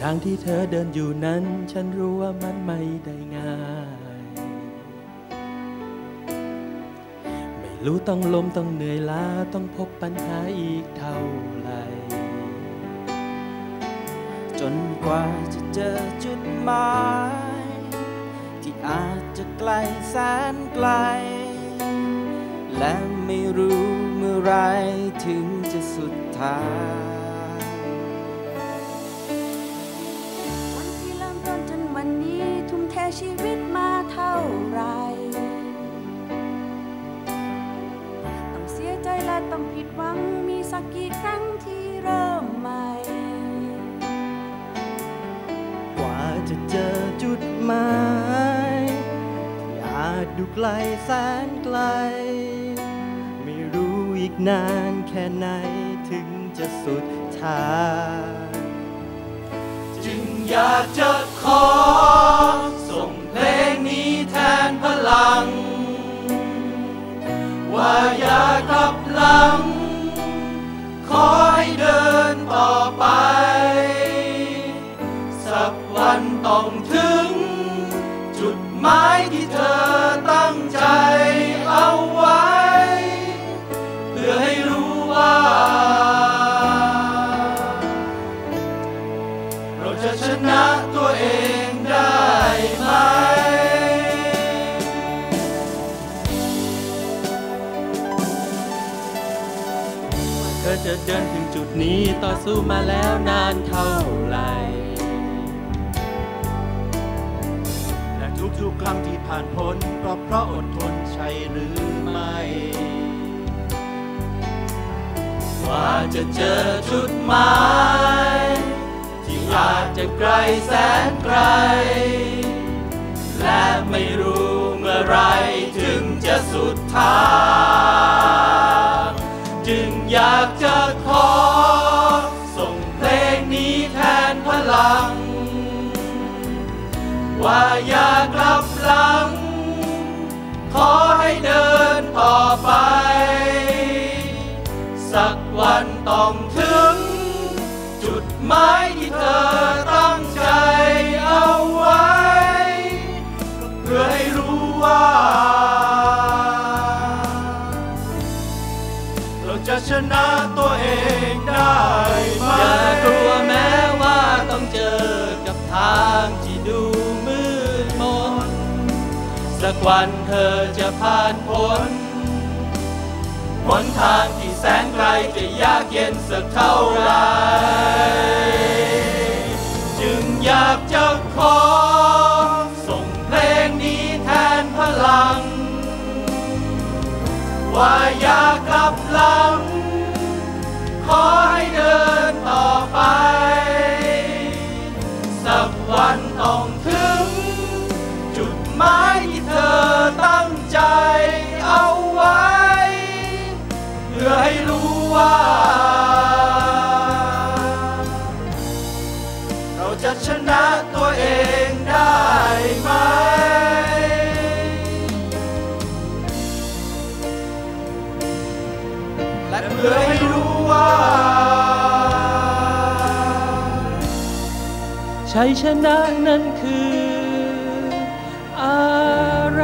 ทางที่เธอเดินอยู่นั้น ฉันรู้ว่ามันไม่ได้ง่าย ไม่รู้ต้องล้มต้องเหนื่อยล้าต้องพบปัญหาอีกเท่าไหร่จนกว่าจะเจอจุดหมาย ที่อาจจะไกลแสนไกล และไม่รู้เมื่อไรถึงจะสุดท้าง ชีวิตมาเท่าไร ต้องเสียใจและต้องผิดหวัง มีสักกี่ครั้งที่เริ่มใหม่ กว่าจะเจอจุดหมายที่อาจดูไกลแสนไกล ไม่รู้อีกนานแค่ไหนถึงจะสุดทางจึงอยากจะ อจะเดินถึงจุดนี้ต่อสู้มาแล้วนานเท่าไหร่และทุกๆครั้งที่ผ่านพ้นก็เพราะอดทนใช่หรือไม่ว่าจะเจอจุดหมายที่อาจจะไกลแสนไกล และไม่รู้เมื่อไรถึงจะสุดท้าง ว่าอย่ากลับหลัง ขอให้เดินต่อไป สักวันต้องถึง จุดหมายที่เธอตั้งใจเอาไว้ เพื่อให้รู้ว่า เราจะชนะตัวเองได้ไหมอย่ากลัวแม้ว่าต้องเจอกับทางที่ สักวันเธอจะผ่านพ้นหนทางที่แสนไกลจะยากเย็นสักเท่าไร จึงอยากจะขอ ส่งเพลงนี้แทนพลัง ว่าอย่ากลับหลังขอ เราจะชนะตัวเองได้ไหม และเพื่อให้รู้ว่า ชัยชนะนั้นคืออะไร